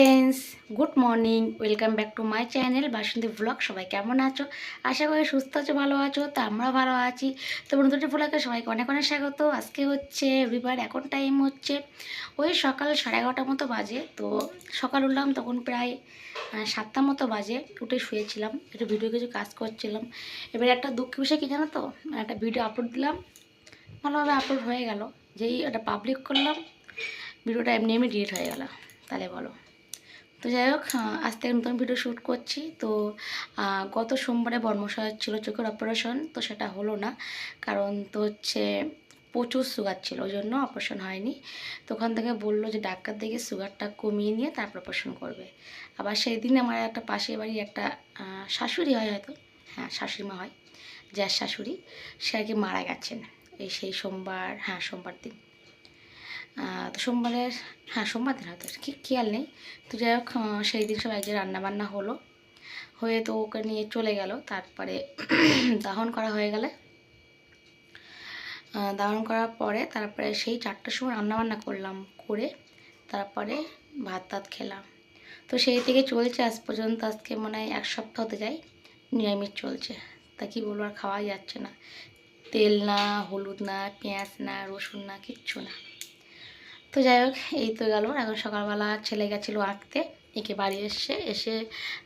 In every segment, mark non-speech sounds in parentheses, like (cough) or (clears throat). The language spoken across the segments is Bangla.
Friends good morning welcome back to my channel Basanti blog সবাই কেমন আছো? আশা করি সুস্থ আছো ভালো আছো তো আমরা ভালো আছি। তো বন্ধুদের ব্লগে সবাইকে অনেক অনেক স্বাগত। আজকে হচ্ছে রবিবার এখন টাইম হচ্ছে ওই সকাল সাড়ে এগারোটার মতো বাজে। তো সকাল উঠলাম তখন প্রায় আহ, সাতটা মতো বাজে। উঠে শুয়েছিলাম একটু ভিডিও কিছু কাজ করছিলাম। এবার একটা দুঃখ বিষয় কী জানো তো? একটা ভিডিও আপলোড দিলাম ভালোভাবে আপলোড হয়ে গেল। যেই ওটা পাবলিক করলাম ভিডিওটা এমনি এমনি ডিলিট হয়ে গেল। তাহলে বলো। তো যাই হোক আহ, আজ থেকে নতুন ভিডিও শ্যুট করছি। তো গত সোমবারে বর্মশায় ছিল চোখের অপারেশন তো সেটা হলো না। কারণ তো হচ্ছে প্রচুর সুগার ছিল ওই জন্য অপারেশন হয়নি। তো ওখান থেকে বলল যে ডাক্তার দেখে সুগারটা কমিয়ে নিয়ে তারপর অপারেশন করবে। আবার সেই দিন আমার একটা পাশের বাড়ি একটা শাশুড়ি হয় হয়তো হ্যাঁ শাশুড়ি মা হয় যার শাশুড়ি সে আর কি মারা গেছেন। এই সেই সোমবার হ্যাঁ সোমবার দিন। তো সোমবারের হ্যাঁ সোমবার দিন হয়তো, কি, খেয়াল নেই। তো যাই হোক সেই দিন সব একজন রান্নাবান্না হলো। হয়ে তো ওকে নিয়ে চলে গেল, তারপরে (clears throat) দাহন করা হয়ে গেলে। দাহন করার পরে তারপরে সেই চারটার সময় রান্নাবান্না করলাম, করে তারপরে ভাত টাত খেলাম। তো সেই থেকে চলছে, আজ পর্যন্ত আজকে মনে হয় এক সপ্তাহ হতে যায় নিরামিষ চলছে। তা কি বলব, আর খাওয়াই যাচ্ছে না। তেল না, হলুদ না, পেঁয়াজ না, রসুন না, কিচ্ছু না। তো যাই হোক, এই তো গেল। এখন সকালবেলা ছেলে গেছিল আঁকতে। একে বাড়ি এসে এসে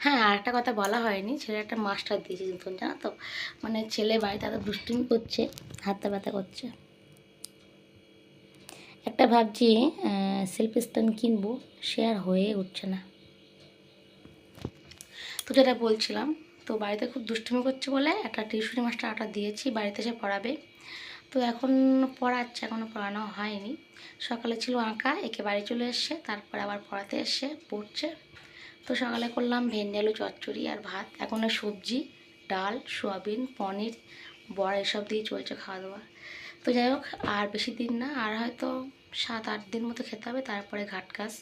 হ্যাঁ আর একটা কথা বলা হয়নি। ছেলে একটা মাস্টার দিয়েছে নতুন, জানো তো? মানে ছেলে বাড়িতে এত দুষ্টুমি করছে হাতে ব্যথা করছে। একটা ভাবছি সেলফ স্ট্যান্ড কিনবো, সে আর হয়ে উঠছে না। তো যেটা বলছিলাম, তো বাড়িতে খুব দুষ্টুমি করছে বলে একটা টিউশনি মাস্টার আটা দিয়েছি, বাড়িতে এসে পড়াবে। তো এখন পড়াচ্ছে এখনও পড়ানো হয়নি। সকালে ছিল আঁকা, একে বাড়ি চলে এসছে, তারপর আবার পড়াতে এসে পড়ছে। তো সকালে করলাম ভেন্ডি আলু চচ্চড়ি আর ভাত। এখন সবজি, ডাল, সোয়াবিন, পনির, বড়া, এসব দিয়ে চলছে খাওয়া দাওয়া তো যাই হোক, আর বেশি দিন না, আর হয়তো সাত আট দিন মতো খেতে হবে, তারপরে ঘাট কাজ।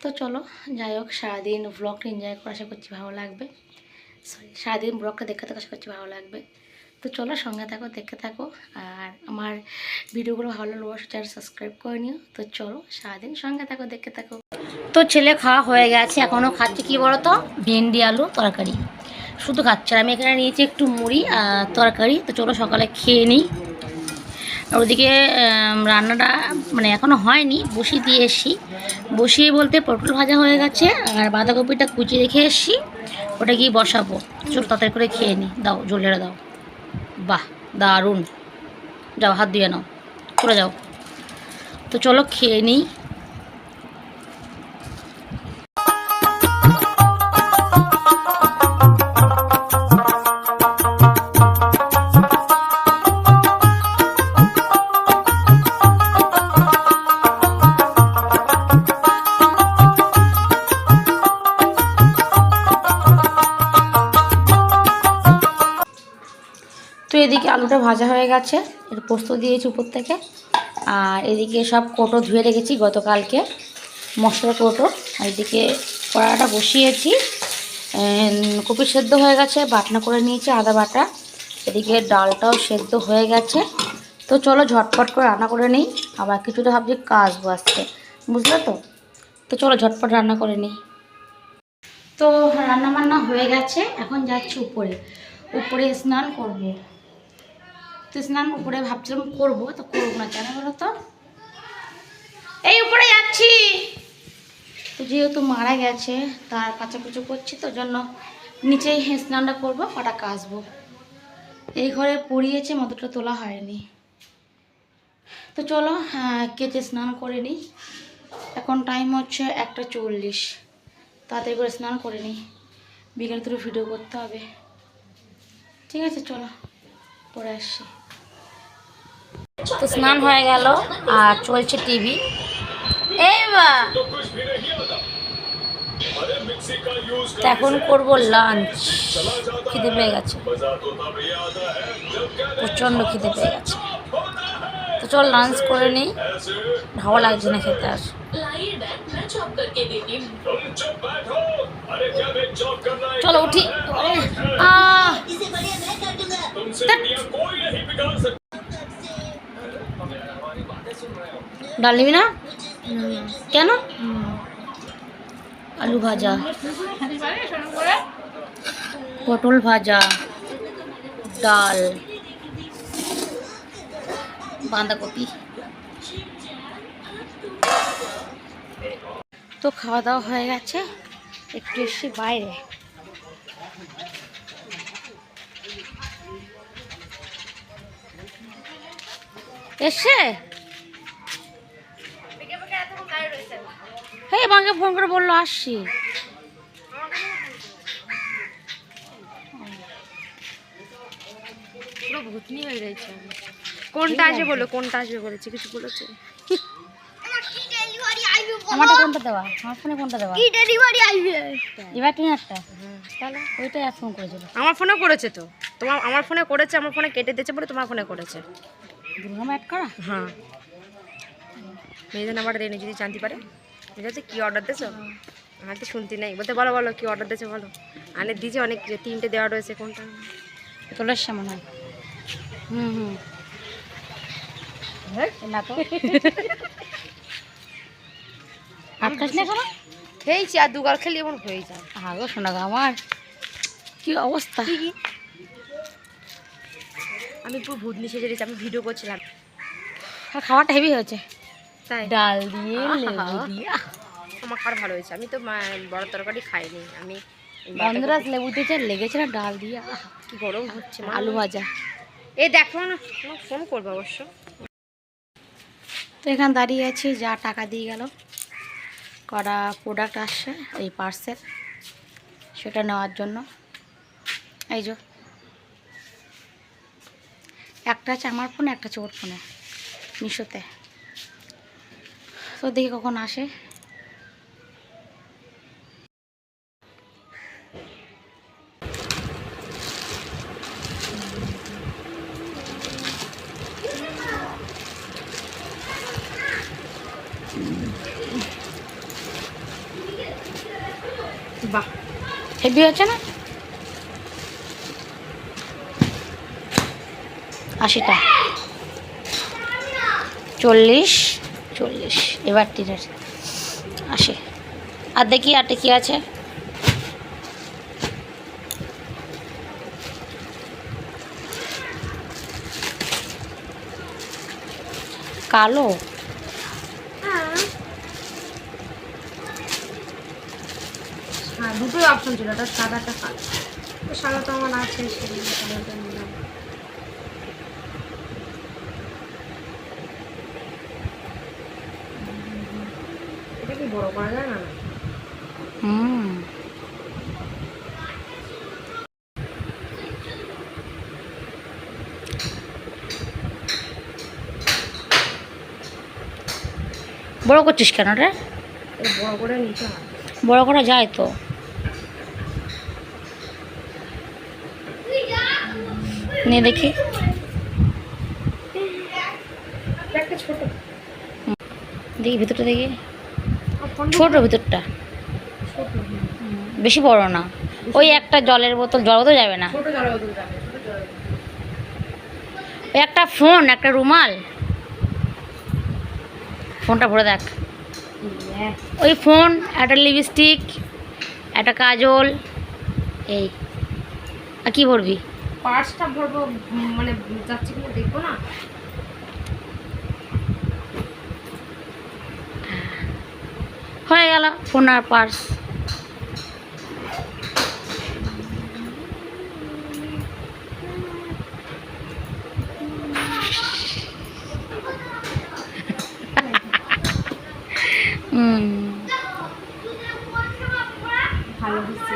তো চলো, যাই হোক, সারাদিন ব্লগটা এনজয় করে, আশা করছি ভালো লাগবে। সরি সারাদিন ব্লগটা দেখতে আশা করছি ভালো লাগবে। তো চলো সঙ্গে থাকো, দেখতে থাকো। আর আমার ভিডিওগুলো ভালো লাগলে চ্যানেল সাবস্ক্রাইব করে নিও। তো চলো সারাদিন সঙ্গে থাকো, দেখতে থাকো। তো ছেলে খাওয়া হয়ে গেছে, এখনও খাচ্ছে কি বলো তো ভেন্ডি, আলু, তরকারি। শুধু খাচ্ছে আমি এখানে নিয়েছি একটু মুড়ি আর তরকারি। তো চলো সকালে খেয়ে নিই। ওদিকে রান্নাটা মানে এখনও হয়নি, বসিয়ে দিয়ে এসছি। বসিয়ে বলতে পটল ভাজা হয়ে গেছে আর বাঁধাকপিটা কুচিয়ে রেখে এসছি। ওটা গিয়ে বসাবো। চলো তাড়াতাড়ি করে খেয়ে নিই। দাও জলেরা দাও। বাহ দারুণ। যাও হাত দিয়ে নাও। করে যাও। তো চলো খেয়ে নিই। আলুটা ভাজা হয়ে গেছে। এর পোস্ত দিয়েছি উপর থেকে। আর এদিকে সব কোটো ধুয়ে রেখেছি গতকালকে। মশলার কোটো। আর এদিকে কড়াটা বসিয়েছি। কপি সেদ্ধ হয়ে গেছে, বাটনা করে নিয়েছি আদা বাটা। এদিকে ডালটাও সেদ্ধ হয়ে গেছে। তো চলো ঝটপট করে রান্না করে নিই। আবার কিছুটা ভাবছি কাজবো আজকে। বুঝলে তো? তো চলো ঝটপট রান্না করে নিই। তো রান্না বান্না হয়ে গেছে। এখন যাচ্ছি উপরে। উপরে স্নান করব। তো স্নান উপরে ভাবছিলাম করব তো করব না কেন বলো তো? এই উপরে যাচ্ছি। তো যেহেতু মারা গেছে তার কাচাকুচু করছি তো জন্য নিচেই স্নানটা করব কটা কাচবো। এই ঘরে পড়িয়েছে মধুটা তোলা হয়নি। তো চলো আহ, কেচে স্নান করে নিই। এখন টাইম হচ্ছে একটা চল্লিশ। তাড়াতাড়ি করে স্নান করে নিই। বিকেল থেকে ভিডিও করতে হবে। ঠিক আছে চলো পরে আসছি। তো স্নান হয়ে গেল আর চলছে টিভি। এই বা এখন করব লাঞ্চ খিদে পেয়ে গেছে। প্রচণ্ড খিদে পেয়ে গেছে। তো চল লাঞ্চ করে নিই। ভালো লাগছে না খেতে আর। চলো উঠি। আহ! ডাল নিবি না? কেন? আলু ভাজা। পটল ভাজা ডাল বাঁধাকপি। তো খাওয়া দাওয়া হয়ে গেছে একটু এসছি বাইরে। এসছে? হ্যাঁ আমাকে ফোন করে বলল আসছি। পুরো ভূতনি হয়ে রয়েছে। কোনটা আসবে বলো কোনটা আসবে বলেছে কিছু বলেছে? আমারটা কোনটা দেওয়া? আমার ফোনে কোনটা দেওয়া? এবার কি একটা তাহলে? ওইটাই আর ফোন করেছিল। আমার ফোনে করেছে তো। তোমার আমার ফোনে করেছে আমার ফোনে কেটে দিয়েছে বলে তোমার ফোনে করেছে। দুর্গম অ্যাড করা? হ্যাঁ। মেয়েদের নাম্বারটা দেয়নি যদি জানতে পারে। ঠিক আছে? কী অর্ডার দিয়েছ? আমার তো শুনতে নাই। বলতে বলো বলো কী অর্ডার দিয়েছ বলো? আনে দিয়েছে অনেক কিছু, তিনটে দেওয়া রয়েছে কোনটা? তোলার সামনে হয় হুম। হুম না তো। হাত খাস না কেন খেয়েছি আর দুগাল খেলে এমন হয়ে যায়। আগো শোনা আমার কি অবস্থা? আমি পুরো সেজে দিয়েছি আমি ভিডিও করছিলাম। আর খাওয়াটা হেভি হয়েছে। ডাল দিয়ে লেবু দিয়ে। আমার খাওয়ার ভালো হয়েছে। আমি তো বড় তরকারি খাইনি। আমি গন্ধরাজ লেবু দিয়েছে লেগেছে না ডাল দিয়ে কি গরম হচ্ছে আলু ভাজা। এ দেখো না ফোন করব অবশ্য। তো এখানে দাঁড়িয়ে আছি যা টাকা দিয়ে গেল। কটা প্রোডাক্ট আসছে এই পার্সেল সেটা নেওয়ার জন্য। এই যে। একটা আছে আমার ফোনে একটা আছে ওর ফোনে মিশোতে। তো দেখি কখন আসে। বাহ হেভি হচ্ছে না? আশিটা। চল্লিশ। চল্লিশ এবার টিনের আশি আর দেখি আটে কি আছে। কালো? হ্যাঁ দুটোই অপশন ছিল একটা সাদা একটা কালো। সাদা তো আমার আছে, সেই সাদাটা নিলাম এটা কি বড় করা যায় না হুম। বড় করছিস কেন রে? বড় করে নিতে হয়। বড় করা যায় তো। নে দেখি। দেখি ভিতরটা দেখি। ছোট ভিতরটা। বেশি বড় না। ওই একটা জলের বোতল জল বোতল যাবে না। ওই একটা ফোন একটা রুমাল। ফোনটা ভরে দেখ। হ্যাঁ। ওই ফোন একটা লিপস্টিক একটা কাজল এই। আর কি ভরবি? পার্সটা ভরবো মানে যাচ্ছে কিনা দেখব না? হয়ে গেল ফোন আর পার্স হুম ভালো হচ্ছে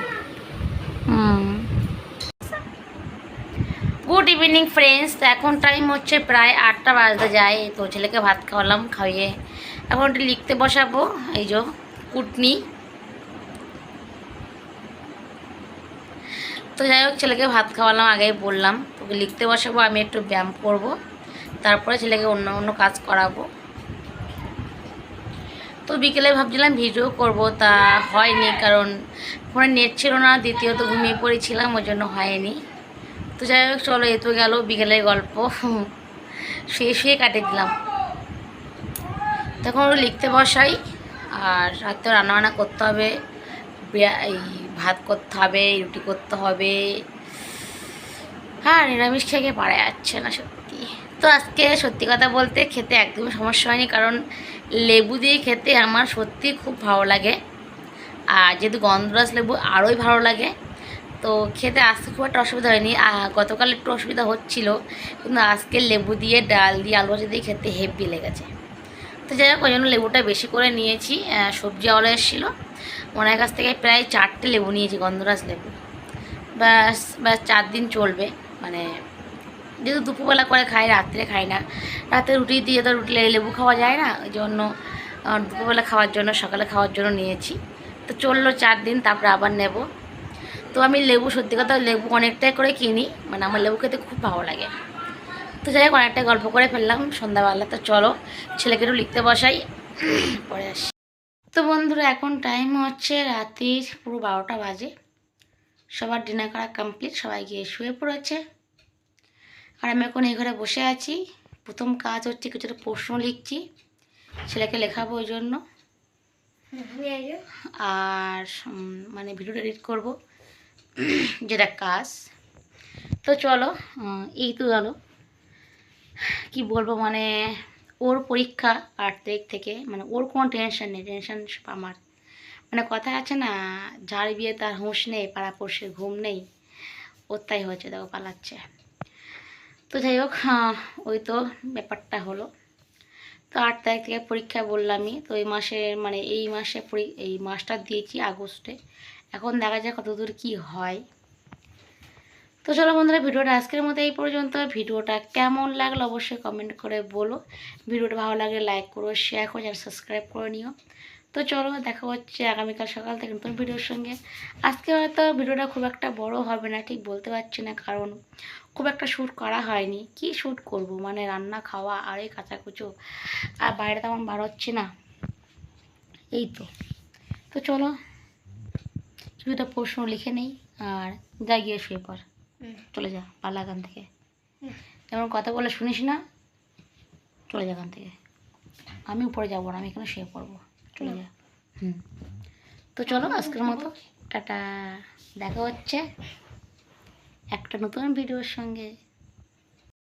গুড ইভিনিং ফ্রেন্ডস এখন টাইম হচ্ছে প্রায় আটটা বাজতে যায়। তো ছেলেকে ভাত খাওয়ালাম, খাইয়ে এখন একটু লিখতে বসাবো। এই যে কুটনি। তো যাই হোক, ছেলেকে ভাত খাওয়ালাম, আগেই বললাম। তোকে লিখতে বসাবো, আমি একটু ব্যায়াম করব। তারপরে ছেলেকে অন্য অন্য কাজ করাবো। তো বিকেলে ভাবছিলাম ভিডিও করব, তা হয়নি, কারণ ফোনে নেট ছিল না, দ্বিতীয়ত ঘুমিয়ে পড়েছিলাম, ওই জন্য হয়নি। তো যাই হোক, চলো এ তো গেল বিকেলের গল্প। শুয়ে শুয়ে কাটিয়ে দিলাম। তখন ওরা লিখতে বসাই, আর রাত্রে রান্নাবান্না করতে হবে এই ভাত করতে হবে, রুটি করতে হবে। হ্যাঁ নিরামিষ খেয়ে পারা যাচ্ছে না সত্যি। তো আজকে সত্যি কথা বলতে খেতে একদমই সমস্যা হয়নি, কারণ লেবু দিয়ে খেতে আমার সত্যি খুব ভালো লাগে। আর যেহেতু গন্ধরাজ লেবু আরোই ভালো লাগে তো খেতে আসতে খুব একটা অসুবিধা হয়নি। গতকাল একটু অসুবিধা হচ্ছিল, কিন্তু আজকে লেবু দিয়ে, ডাল দিয়ে, আলু ভাজা দিয়ে খেতে হেভি লেগেছে। তো যাই হোক, ওই জন্য লেবুটা বেশি করে নিয়েছি সবজি আওয়ালা এসেছিল। ওনার কাছ থেকে প্রায় চারটে লেবু নিয়েছি, গন্ধরাজ লেবু। ব্যাস ব্যাস চার দিন চলবে মানে যেহেতু দুপুরবেলা করে খাই, রাত্রে খাই না। রাতে রুটি দিয়ে তো রুটি লেবু খাওয়া যায় না, ওই জন্য দুপুরবেলা খাওয়ার জন্য, সকালে খাওয়ার জন্য নিয়েছি। তো চলল চার দিন, তারপরে আবার নেব। তো আমি লেবু সত্যি কথা লেবু অনেকটাই করে কিনি মানে আমার লেবু খেতে খুব ভালো লাগে। তো যাই হোক অনেকটাই গল্প করে ফেললাম সন্ধ্যাবেলা তো চলো ছেলেকে একটু লিখতে বসাই পরে আসি। তো বন্ধুরা এখন টাইম হচ্ছে রাত্রির পুরো বারোটা বাজে। সবার ডিনার করা কমপ্লিট সবাই গিয়ে শুয়ে পড়েছে। আর আমি এখন এই ঘরে বসে আছি। প্রথম কাজ হচ্ছে কিছুটা প্রশ্ন লিখছি ছেলেকে লেখাবো ওই জন্য। আর মানে ভিডিওটা এডিট করব। (clears throat) যেটা কাজ। তো চলো এই তো গেল। কি বলব মানে ওর পরীক্ষা আট তারিখ থেকে মানে ওর কোনো টেনশন নেই টেনশন আমার। মানে কথা আছে না, যার বিয়ে তার হুঁশ নেই, পাড়া পড়শে ঘুম নেই, ওর তাই হয়েছে, দেখো পালাচ্ছে। তো যাই হোক ওই তো ব্যাপারটা হলো। তো আট তারিখ থেকে পরীক্ষা বললামই, তো এই মাসে মানে এই মাসে এই মাসটা দিয়েছি আগস্টে। এখন দেখা যায় কতদূর কি হয়। তো চলো বন্ধুরা, ভিডিওটা আজকের মতো এই পর্যন্ত। ভিডিওটা কেমন লাগল অবশ্যই কমেন্ট করে বলো। ভিডিওটা ভালো লাগলে লাইক করো শেয়ার করো, আর সাবস্ক্রাইব করে নিও। তো চলো, দেখা হচ্ছে আগামীকাল সকাল থেকে নতুন ভিডিওর সঙ্গে। আজকে হয়তো ভিডিওটা খুব একটা বড় হবে না, ঠিক বলতে পারছি না কারণ খুব একটা শ্যুট করা হয়নি। কি শ্যুট করব? মানে রান্না, খাওয়া, আর এই কাচাকুচো। আর বাইরে তেমন বার হচ্ছে না। এই তো। তো চলো। কিছুটা প্রশ্ন লিখে নেই আর যা গিয়ে শুয়ে পড় চলে যা পাল্লা এখান থেকে। যেমন কথা বলে শুনিস না চলে যা এখান থেকে। আমি উপরে যাব না আমি এখানে শুয়ে পড়ব। চলে যা। হুম। তো চলো আজকের মতো। টাটা। দেখা হচ্ছে একটা নতুন ভিডিওর সঙ্গে।